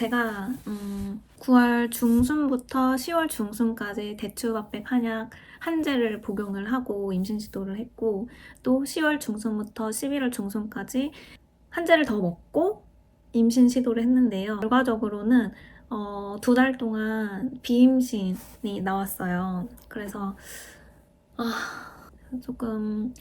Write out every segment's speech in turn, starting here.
제가 음, 9월 중순부터 10월 중순까지 대추밥백 한약 한제를 복용을 하고 임신 시도를 했고 또 10월 중순부터 11월 중순까지 한제를 더 먹고 임신 시도를 했는데요. 결과적으로는 어, 두 달 동안 비임신이 나왔어요. 그래서 아, 조금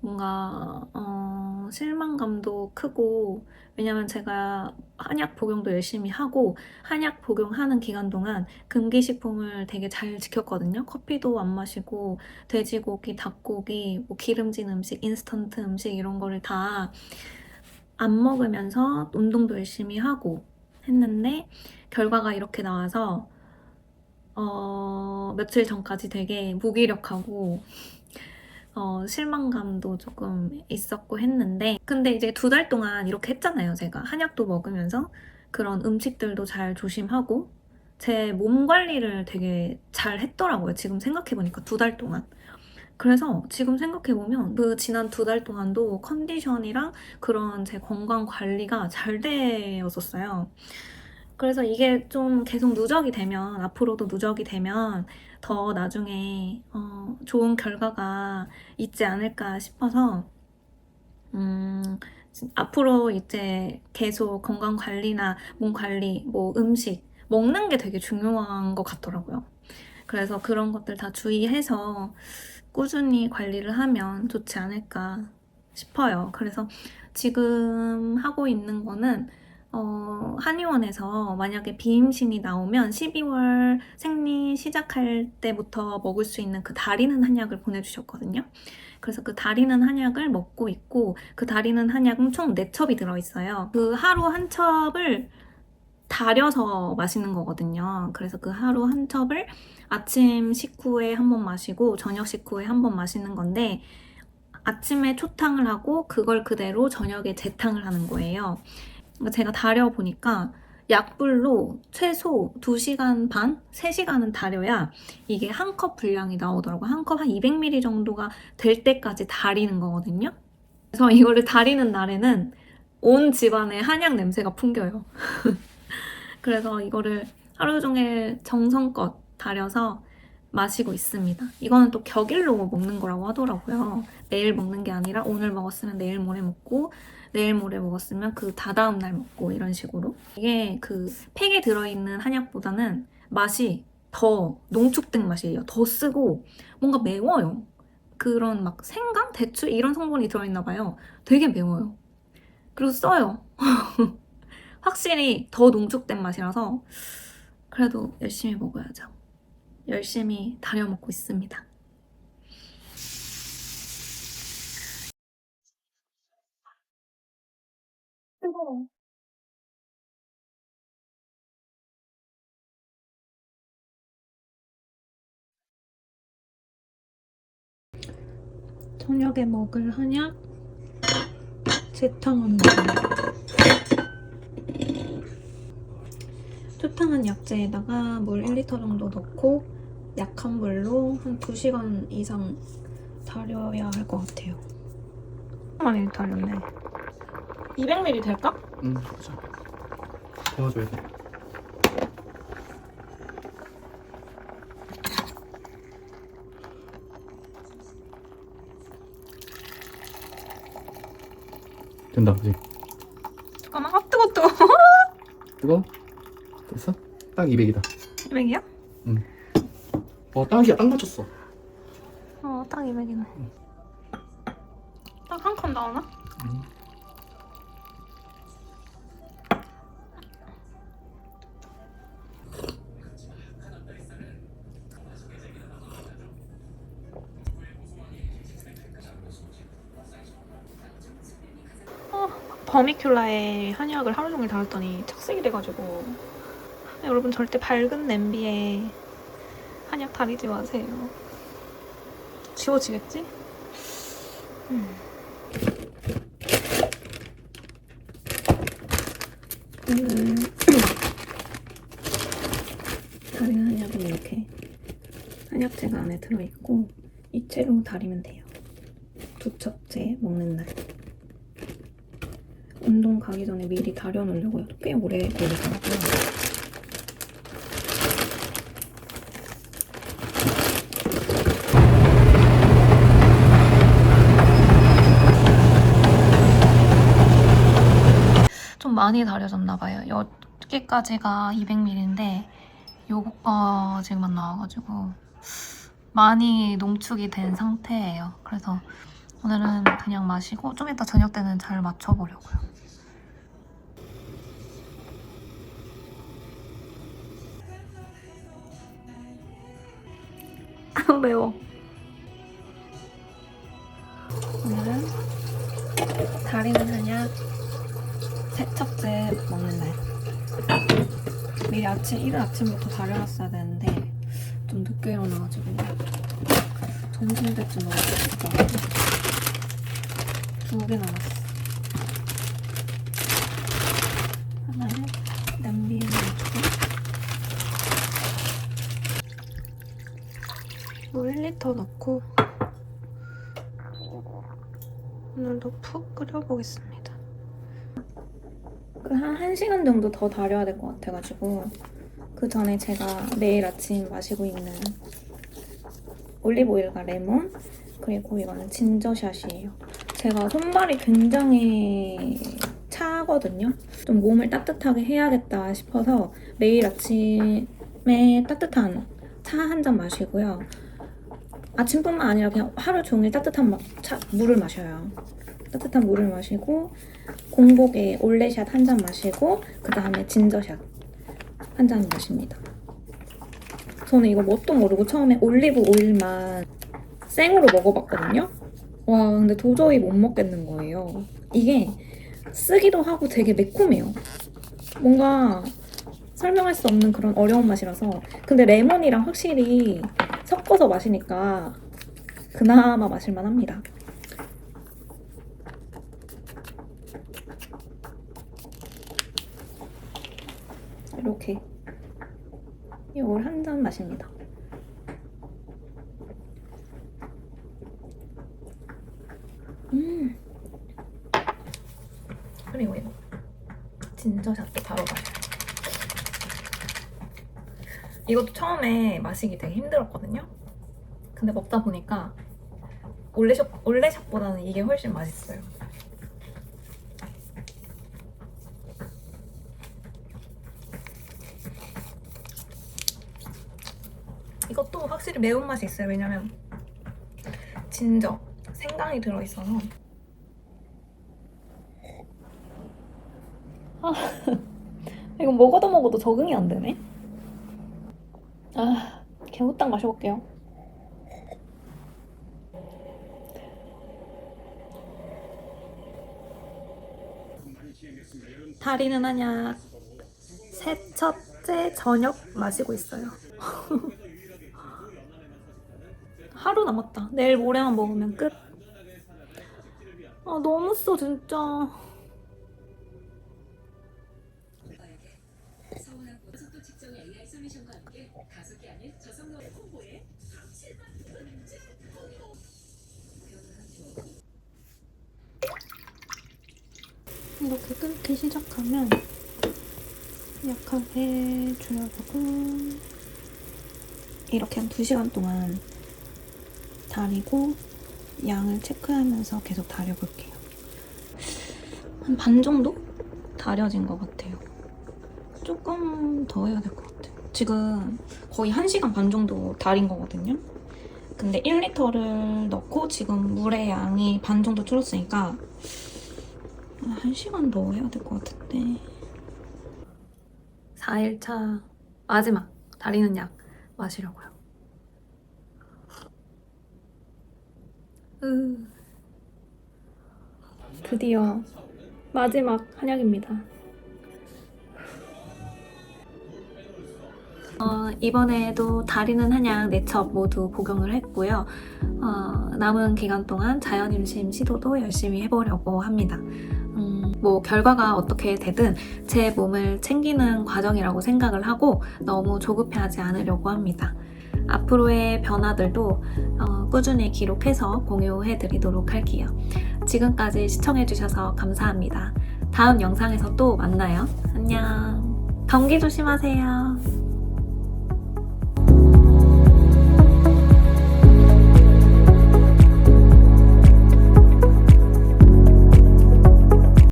뭔가 어, 실망감도 크고 왜냐면 제가 한약 복용도 열심히 하고 한약 복용하는 기간 동안 금기식품을 되게 잘 지켰거든요. 커피도 안 마시고 돼지고기, 닭고기, 뭐 기름진 음식, 인스턴트 음식 이런 거를 다 안 먹으면서 운동도 열심히 하고 했는데 결과가 이렇게 나와서 어, 며칠 전까지 되게 무기력하고 어, 실망감도 조금 있었고 했는데 근데 이제 두 달 동안 이렇게 했잖아요 제가. 한약도 먹으면서 그런 음식들도 잘 조심하고 제 몸 관리를 되게 잘 했더라고요 지금 생각해보니까 두 달 동안. 그래서 지금 생각해보면 그 지난 두 달 동안도 컨디션이랑 그런 제 건강 관리가 잘 되었었어요. 그래서 이게 좀 계속 누적이 되면 앞으로도 누적이 되면 더 나중에 어, 좋은 결과가 있지 않을까 싶어서 음, 앞으로 이제 계속 건강 관리나 몸 관리, 뭐 음식 먹는 게 되게 중요한 것 같더라고요. 그래서 그런 것들 다 주의해서 꾸준히 관리를 하면 좋지 않을까 싶어요. 그래서 지금 하고 있는 거는 어, 한의원에서 만약에 비임신이 나오면 12월 생리 시작할 때부터 먹을 수 있는 그 다리는 한약을 보내주셨거든요. 그래서 그 다리는 한약을 먹고 있고 그 다리는 한약은 총 4첩이 들어있어요. 그 하루 한 첩을 달여서 마시는 거거든요. 그래서 그 하루 한 첩을 아침 식후에 한 번 마시고 저녁 식후에 한 번 마시는 건데 아침에 초탕을 하고 그걸 그대로 저녁에 재탕을 하는 거예요. 그러니까 제가 달여 보니까 약불로 최소 2시간 반, 3시간은 달여야 이게 한 컵 분량이 나오더라고요. 한 컵 한 200ml 정도가 될 때까지 달이는 거거든요. 그래서 이거를 달이는 날에는 온 집안에 한약 냄새가 풍겨요. 그래서 이거를 하루 종일 정성껏 달여서 마시고 있습니다. 이거는 또 격일로 먹는 거라고 하더라고요. 내일 먹는 게 아니라 오늘 먹었으면 내일 모레 먹고 내일 모레 먹었으면 그 다다음 날 먹고 이런 식으로 이게 그 팩에 들어있는 한약보다는 맛이 더 농축된 맛이에요. 더 쓰고 뭔가 매워요. 그런 막 생강, 대추 이런 성분이 들어있나 봐요. 되게 매워요. 그리고 써요. 확실히 더 농축된 맛이라서 그래도 열심히 먹어야죠. 열심히 다려 먹고 있습니다. 뜨거워. 저녁에 먹을 한약 재탕하는 거. 초탕한 약재에다가 물 1리터 정도 넣고 약한 불로 한 2시간 이상 달여야 할 것 같아요. 많이 달였네. 200ml 될까? 응, 보자. 도와줘야 돼. 된다, 그지? 잠깐만. 아, 뜨거, 뜨거. 뜨거? 됐어? 딱 200이다. 200이야? 어, 딱이야, 딱 맞췄어. 어, 딱 200이네. 딱한컵 나오나? 응. 버미큘라에 한약을 하루 종일 달았더니 착색이 돼가지고 여러분 절대 밝은 냄비에 한약 달이지 마세요. 지워지겠지? 음. 음. 다리는 한약은 이렇게 한약재가 안에 들어있고 이 채로 다리면 돼요. 두 첩째 먹는 날. 운동 가기 전에 미리 다려놓으려고요. 꽤 오래 걸리더라고요. 좀 많이 다려졌나 봐요. 여기까지가 200ml인데 요거까지만 나와가지고 많이 농축이 된 상태예요. 그래서 오늘은 그냥 마시고 좀 이따 저녁 때는 잘 맞춰보려고요. 아, 매워. 아침, 일요일 아침부터 다려놨어야 되는데 좀 늦게 일어나가지고 점심 때쯤 먹었어. 두개 남았어. 하나는 냄비에 넣고 물 1리터 넣고 오늘도 푹 끓여보겠습니다. 그한 1시간 정도 더 다려야 될 것 같아가지고 그 전에 제가 매일 아침 마시고 있는 올리브오일과 레몬 그리고 이거는 진저샷이에요. 제가 손발이 굉장히 차거든요. 좀 몸을 따뜻하게 해야겠다 싶어서 매일 아침에 따뜻한 차 한 잔 마시고요. 아침뿐만 아니라 그냥 하루 종일 따뜻한 마- 차, 물을 마셔요. 따뜻한 물을 마시고 공복에 올레샷 한 잔 마시고 그 다음에 진저샷 한 잔 마십니다. 저는 이거 뭣도 모르고 처음에 올리브 오일만 생으로 먹어봤거든요. 와 근데 도저히 못 먹겠는 거예요. 이게 쓰기도 하고 되게 매콤해요. 뭔가 설명할 수 없는 그런 어려운 맛이라서 근데 레몬이랑 확실히 섞어서 마시니까 그나마 마실만 합니다. 이렇게 이걸 한 잔 마십니다. 음. 그리고 이거 진저샷도 바로 마셔요. 이것도 처음에 마시기 되게 힘들었거든요. 근데 먹다 보니까 올레샷, 올레샷보다는 이게 훨씬 맛있어요. 이것도 확실히 매운맛이 있어요. 왜냐면 진저, 생강이 들어있어서 아, 이거 먹어도 먹어도 적응이 안 되네. 아, 개호딱 마셔볼게요. 다리는 한약 세 첫째 저녁 마시고 있어요. 하루 남았다. 내일 모레만 먹으면 끝. 아 너무 써 진짜. 이렇게 끓기 시작하면 약하게 줄여주고 이렇게 한 2시간 동안 다리고 양을 체크하면서 계속 다려볼게요. 한 반 정도 다려진 것 같아요. 조금 더 해야 될 것 같아요. 지금 거의 1시간 반 정도 다린 거거든요. 근데 1리터를 넣고 지금 물의 양이 반 정도 줄었으니까 한 시간 더 해야 될 것 같은데. 4일차 마지막 다리는 약 마시려고요. 으. 드디어 마지막 한약입니다. 어, 이번에도 다리는 한약 4첩 모두 복용을 했고요. 어, 남은 기간 동안 자연 임신 시도도 열심히 해보려고 합니다. 음, 뭐 결과가 어떻게 되든 제 몸을 챙기는 과정이라고 생각을 하고 너무 조급해하지 않으려고 합니다. 앞으로의 변화들도 어, 꾸준히 기록해서 공유해 드리도록 할게요. 지금까지 시청해주셔서 감사합니다. 다음 영상에서 또 만나요. 안녕. 감기 조심하세요.